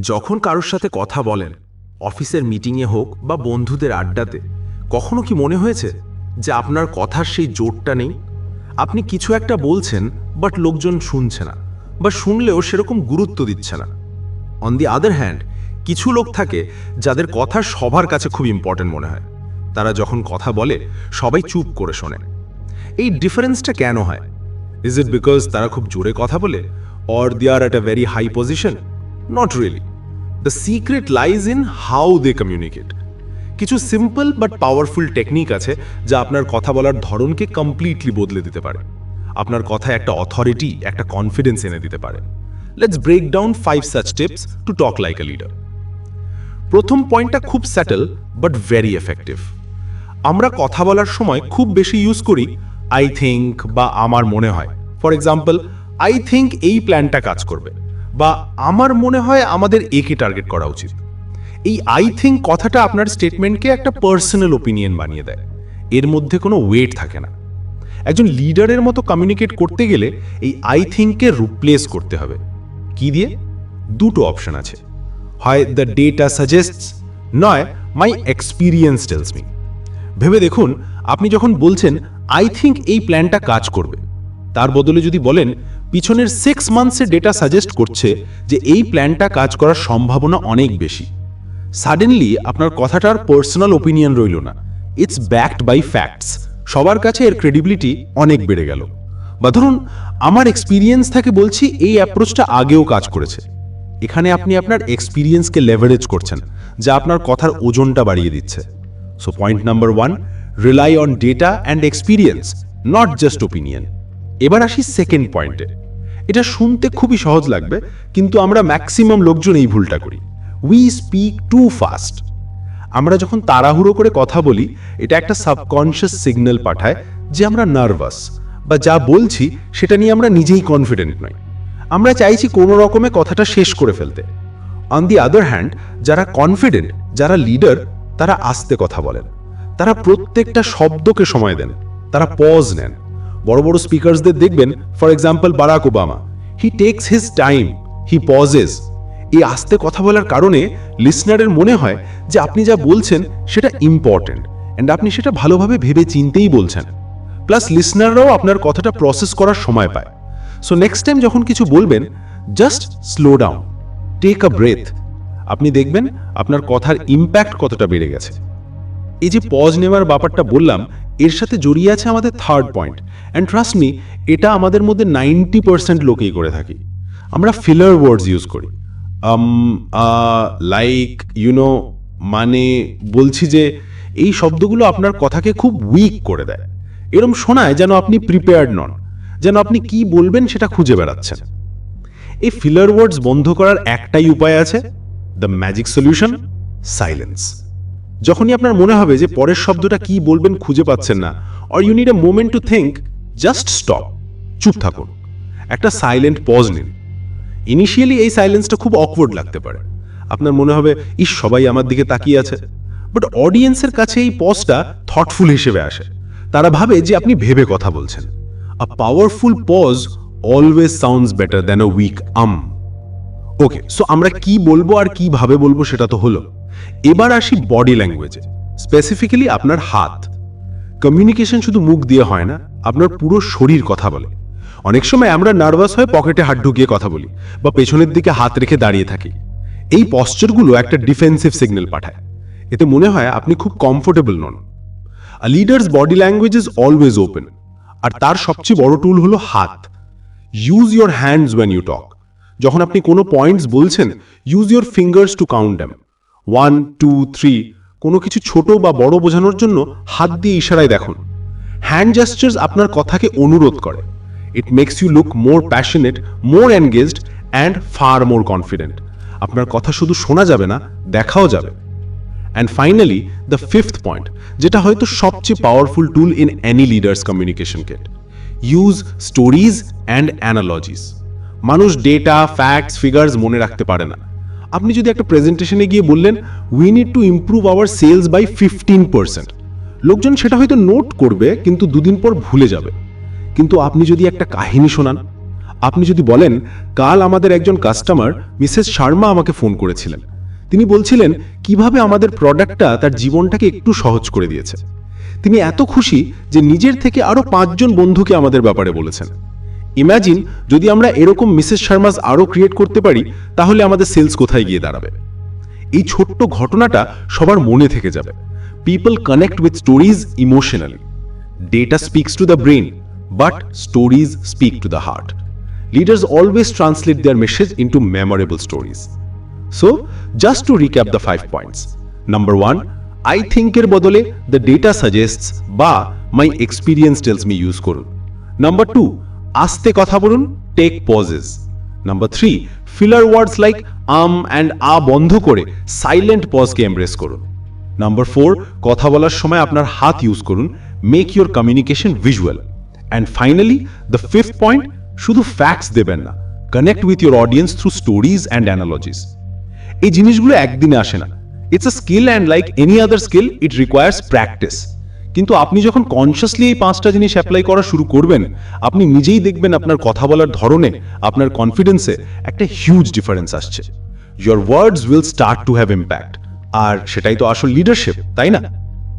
যখন কারোর সাথে কথা বলেন, অফিসের মিটিংয়ে হোক বা বন্ধুদের আড্ডাতে, কখনো কি মনে হয়েছে যে আপনার কথার সেই জোরটা নেই? আপনি কিছু একটা বলছেন, বাট লোকজন শুনছে না, বা শুনলেও সেরকম গুরুত্ব দিচ্ছে না। অন দি আদার হ্যান্ড কিছু লোক থাকে যাদের কথা সবার কাছে খুব ইম্পর্ট্যান্ট মনে হয়। তারা যখন কথা বলে, সবাই চুপ করে শোনে। এই ডিফারেন্সটা কেন হয়? ইজ ইট বিকজ তারা খুব জোরে কথা বলে or they are at a very high position not really the secret lies in how they communicate কিছু সিম্পল বাট পাওয়ারফুল টেকনিক আছে যা আপনার কথা বলার ধরনকে কমপ্লিটলি বদলে দিতে পারে। আপনার কথায় একটা অথরিটি একটা কনফিডেন্স এনে দিতে পারে। Let's break down five such tips to talk like a leader প্রথম পয়েন্টটা খুব স্যাটেল বাট ভেরি এফেক্টিভ আমরা কথা বলার সময় খুব বেশি ইউজ করি আই থিঙ্ক বা আমার মনে হয়। ফর এক্সাম্পল আই থিঙ্ক এই প্ল্যানটা কাজ করবে। বা আমার মনে হয় আমাদের একে টার্গেট করা উচিত। এই আই থিঙ্ক কথাটা আপনার স্টেটমেন্টকে একটা পার্সোনাল ওপিনিয়ন বানিয়ে দেয়। এর মধ্যে কোনো ওয়েট থাকে না। একজন লিডারের মতো কমিউনিকেট করতে গেলে এই আই থিঙ্ককে রিপ্লেস করতে হবে। কি দিয়ে? দুটো অপশন আছে। হয় দ্য ডেটা সাজেস্টস নয় মাই এক্সপিরিয়েন্স টেলস মি ভেবে দেখুন, আপনি যখন বলছেন আই থিঙ্ক এই প্ল্যানটা কাজ করবে। তার বদলে যদি বলেন পিছনের সিক্স মান্থসের ডেটা সাজেস্ট করছে যে এই প্ল্যানটা কাজ করার সম্ভাবনা অনেক বেশি। সাডেনলি আপনার কথাটার পার্সোনাল ওপিনিয়ন রইল না। ইটস ব্যাকড বাই ফ্যাক্টস সবার কাছে এর ক্রেডিবিলিটি অনেক বেড়ে গেল। বা ধরুন, আমার এক্সপিরিয়েন্স থেকে বলছি, এই অ্যাপ্রোচটা আগেও কাজ করেছে। এখানে আপনি আপনার এক্সপিরিয়েন্সকে লেভারেজ করছেন, যা আপনার কথার ওজনটা বাড়িয়ে দিচ্ছে। So point number one rely on data and experience not just opinion এবার আসি সেকেন্ড পয়েন্টে এটা শুনতে খুবই সহজ লাগবে, কিন্তু আমরা ম্যাক্সিমাম লোকজন এই ভুলটা করি। উই স্পিক টু ফাস্ট আমরা যখন তাড়াহুড়ো করে কথা বলি, এটা একটা সাবকনশিয়াস সিগন্যাল পাঠায় যে আমরা নার্ভাস বা যা বলছি সেটা নিয়ে আমরা নিজেই কনফিডেন্ট নই। আমরা চাইছি কোনো রকমে কথাটা শেষ করে ফেলতে। অন দি আদার হ্যান্ড যারা কনফিডেন্ট যারা লিডার তারা আস্তে কথা বলেন। তারা প্রত্যেকটা শব্দকে সময় দেন। তারা পজ নেন। বড় বড় স্পিকারসদের দেখবেন for example Barack Obama he takes his time he pauses এই আস্তে কথা বলার কারণে লিসনারের মনে হয় যে আপনি যা বলছেন সেটা ইম্পর্ট্যান্ট অ্যান্ড আপনি সেটা ভালোভাবে ভেবে চিনতেই বলছেন। প্লাস লিসনাররাও আপনার কথাটা প্রসেস করার সময় পায়। সো নেক্সট টাইম যখন কিছু বলবেন just slow down take a breath আপনি দেখবেন আপনার কথার ইম্প্যাক্ট কতটা বেড়ে গেছে। এই যে পজ নেওয়ার ব্যাপারটা বললাম, এর সাথে জড়িয়ে আছে আমাদের third point and trust me এটা আমাদের মধ্যে নাইনটি পার্সেন্ট লোকেই করে থাকি। আমরা ফিলার ওয়ার্ডস ইউজ করি। লাইক ইউনো মানে বলছি যে, এই শব্দগুলো আপনার কথাকে খুব উইক করে দেয়। এরম শোনায় যেন আপনি প্রিপেয়ার্ড নন, যেন আপনি কি বলবেন সেটা খুঁজে বেড়াচ্ছেন। এই ফিলার ওয়ার্ডস বন্ধ করার একটাই উপায় আছে দ্য ম্যাজিক সলিউশন সাইলেন্স যখনই আপনার মনে হবে যে পরের শব্দটা কি বলবেন খুঁজে পাচ্ছেন না or you need a moment to think just stop চুপ থাকুন। একটা সাইলেন্ট পজ নিন। ইনিশিয়ালি এই সাইলেন্সটা খুব অকওয়ার্ড লাগতে পারে। আপনার মনে হবে, ইস, সবাই আমার দিকে তাকিয়ে আছে। বাট অডিয়েন্সের কাছে এই পজটা থটফুল হিসেবে আসে। তারা ভাবে যে আপনি ভেবে কথা বলছেন। A powerful pause always sounds better than a weak um okay so আমরা কি বলব আর কীভাবে বলব সেটা তো হলো। এবার আসি বডি ল্যাঙ্গুয়েজে স্পেসিফিক্যালি আপনার হাত। কমিউনিকেশন শুধু মুখ দিয়ে হয় না, আপনার পুরো শরীর কথা বলে। অনেক সময় আমরা নার্ভাস হয়ে পকেটে হাত ঢুকিয়ে কথা বলি বা পেছনের দিকে হাত রেখে দাঁড়িয়ে থাকি। এই পশ্চারগুলো একটা ডিফেন্সিভ সিগন্যাল পাঠায়। এতে মনে হয় আপনি খুব comfortable non. A leader's body language is always open আর তার সবচেয়ে বড় টুল হলো হাত। Use your hands when you talk যখন আপনি কোনো পয়েন্টস বলছেন use your fingers to count them one two three কোনো কিছু ছোট বা বড় বোঝানোর জন্য হাত দিয়ে ইশারায় দেখুন। হ্যান্ড জাস্টার্স আপনার কথাকে অনুরোধ করে। It makes you look more passionate more engaged and far more confident আপনার কথা শুধু শোনা যাবে না, দেখাও যাবে। And finally the fifth point যেটা হয়তো সবচেয়ে powerful tool in any leader's communication Kate use stories and analogies মানুষ ডেটা ফ্যাক্টস ফিগার্স মনে রাখতে পারে না। আপনি যদি একটা প্রেজেন্টেশনে গিয়ে বললেন we need to improve our sales by fifteen percent লোকজন সেটা হয়তো নোট করবে, কিন্তু দুদিন পর ভুলে যাবে। কিন্তু আপনি যদি একটা কাহিনী শোনান, আপনি যদি বলেন, কাল আমাদের একজন কাস্টমার মিসেস শর্মা, আমাকে ফোন করেছিলেন। তিনি বলছিলেন, কীভাবে আমাদের প্রোডাক্টটা তার জীবনটাকে একটু সহজ করে দিয়েছে? তিনি এত খুশি যে নিজের থেকে আরও পাঁচজন বন্ধুকে আমাদের ব্যাপারে বলেছেন। ইম্যাজিন যদি আমরা এরকম মিসেস শর্মাস আরও ক্রিয়েট করতে পারি, তাহলে আমাদের সেলস কোথায় গিয়ে দাঁড়াবে? এই ছোট্ট ঘটনাটা সবার মনে থেকে যাবে। People connect with stories emotionally data speaks to the brain but stories speak to the heart leaders always translate their message into memorable stories so just to recap the five points number one I থিঙ্কের বদলে the data suggests বা my experience tells me use করুন. Number two আস্তে কথা বলুন take pauses number three filler words like um and uh বন্ধ করে silent পজকে embrace করুন. নাম্বার ফোর কথা বলার সময় আপনার হাত ইউজ করুন make your communication visual and finally the fifth point শুধু ফ্যাক্টস দেবেন না connect with your audience through stories and analogies এই জিনিসগুলো একদিনে আসে না। It's a skill and like any other skill it requires practice কিন্তু আপনি যখন কনসিয়াসলি এই পাঁচটা জিনিস অ্যাপ্লাই করা শুরু করবেন, আপনি নিজেই দেখবেন আপনার কথা বলার ধরনে, আপনার কনফিডেন্সে একটা হিউজ ডিফারেন্স আসছে। Your words will start to have impact আর সেটাই তো আসল লিডারশিপ তাই না?